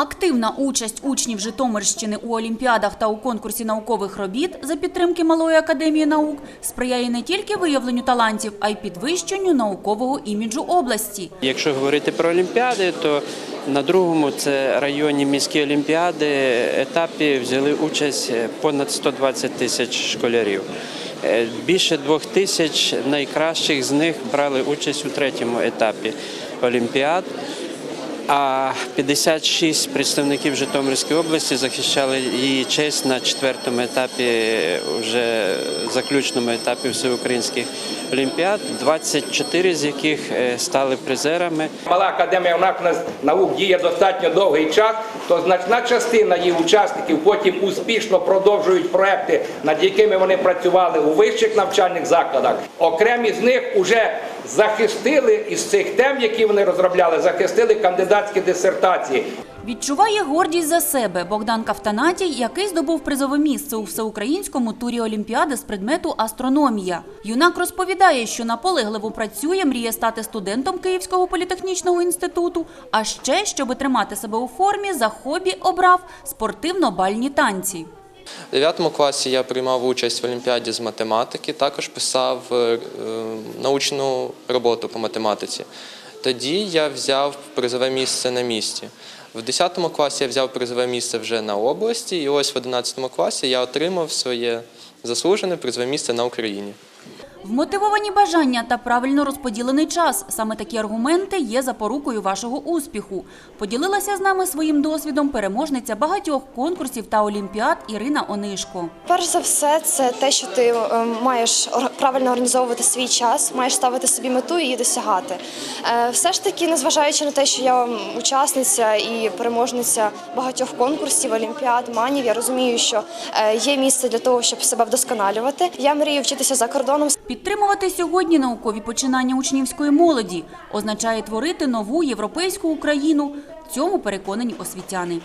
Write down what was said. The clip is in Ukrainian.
Активна участь учнів Житомирщини у олімпіадах та у конкурсі наукових робіт за підтримки Малої академії наук сприяє не тільки виявленню талантів, а й підвищенню наукового іміджу області. Якщо говорити про олімпіади, то на другому це районні міські олімпіади етапі взяли участь понад 120 тисяч школярів. Е, Більше двох тисяч найкращих з них брали участь у третьому етапі олімпіад. А 56 представників Житомирської області захищали її честь на четвертому етапі, вже заключному етапі всеукраїнських олімпіад, 24 з яких е, стали призерами. Мала академія наук- наук діє достатньо довгий час, то значна частина її учасників потім успішно продовжують проекти, над якими вони працювали у вищих навчальних закладах. Окремі з них вже захистили із цих тем, які вони розробляли, захистили кандидатські дисертації. Відчуває гордість за себе Богдан Кафтанатій, який здобув призове місце у всеукраїнському турі Олімпіади з предмету астрономія. Юнак розповідає, що наполегливо працює, мріє стати студентом Київського політехнічного інституту. А ще, щоб тримати себе у формі, за хобі обрав спортивно-бальні танці. У 9 класі я приймав участь в олімпіаді з математики, також писав е, е, научну роботу по математиці. Тоді я взяв призове місце на місці. В 10 класі я взяв призове місце вже на області, і ось в 11 класі я отримав своє заслужене призове місце на Україні. Вмотивовані бажання та правильно розподілений час. Саме такі аргументи є запорукою вашого успіху. Поділилася з нами своїм досвідом переможниця багатьох конкурсів та олімпіад Ірина Онишко. Перш за все, це те, що ти е, маєш правильно організовувати свій час, маєш ставити собі мету і її досягати. Е, Все ж таки, незважаючи на те, що я учасниця і переможниця багатьох конкурсів, олімпіад, манів, я розумію, що е, є місце для того, щоб себе вдосконалювати. Я мрію вчитися за кордоном. Підтримувати сьогодні наукові починання учнівської молоді означає творити нову європейську Україну. Цьому переконані освітяни.